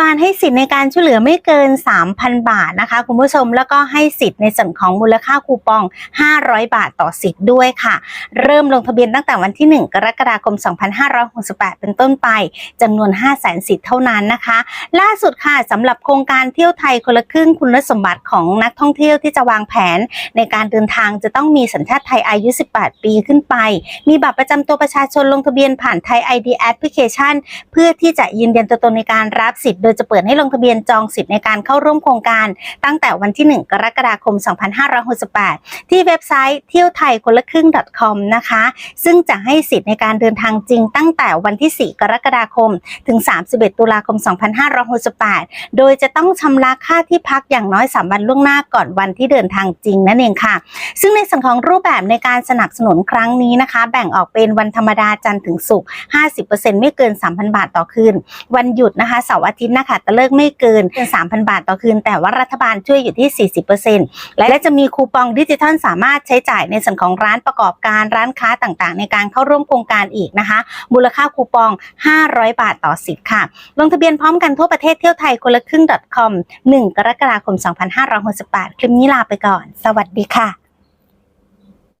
บาลให้สิทธิ์ในการช่วยเหลือไม่เกิน 3,000 บาทนะคะคุณผู้ชมแล้วก็ให้สิทธิ์ในส่วนของมูลค่าคูปอง 500 บาทต่อสิทธิ์ด้วยค่ะ เริ่มลงทะเบียนตั้งแต่วันที่ 1 กรกฎาคม 2568 เป็นต้นไปจำนวน 500,000 สิทธิ์เท่านั้นนะคะ ล่าสุดค่ะสำหรับโครงการเที่ยวไทยคนละครึ่งคุณสมบัติของนักท่องเที่ยวที่จะวางแผน ในการเดินทางจะต้องมีสัญชาติไทยอายุ 18 ปีขึ้นไป มีบัตรประจำตัวประชาชนลงทะเบียนผ่านไทย ID แอปพลิเคชันเพื่อที่จะยืนยันตัวตนในการรับสิทธิ์โดยจะเปิดให้ลงทะเบียนจองสิทธิ์ในการเข้าร่วมโครงการ ตั้งแต่วันที่ 1 กรกฎาคม 2568 ที่เว็บไซต์เที่ยวไทยคนละครึ่ง .com นะคะ ซึ่งจะให้สิทธิ์ในการเดินทางจริงตั้งแต่วันที่ 4 กรกฎาคม ถึง 31 ตุลาคม 2568 โดยจะต้องชำระค่าที่พักอย่างน้อย 3 วันล่วงหน้าก่อนวันที่เดินทางจริงนั่นเองค่ะ ซึ่งในส่วนของรูปแบบในการสนับสนุนครั้งนี้นะคะ แบ่งออกเป็นวันธรรมดาจันทร์ถึงศุกร์ 50%ไม่เกิน 3,000 บาทต่อคืน วันหยุดนะคะเสาร์อาทิตย์นะคะตะเลิกไม่เกิน 3,000 บาทต่อคืน แต่ว่ารัฐบาลช่วยอยู่ที่ 40%และจะมีคูปองดิจิทัลสามารถใช้จ่ายในส่วนของร้านประกอบการร้านค้าต่างๆ ในการเข้าร่วมโครงการอีกนะคะ มูลค่าคูปอง 500 บาทต่อสิทธิ์ค่ะ ลงทะเบียนพร้อมกันทั่วประเทศเที่ยวไทยคนละครึ่ง .com 1 กรกฎาคม 2568 คลิปนี้ลาไปก่อน สวัสดีค่ะ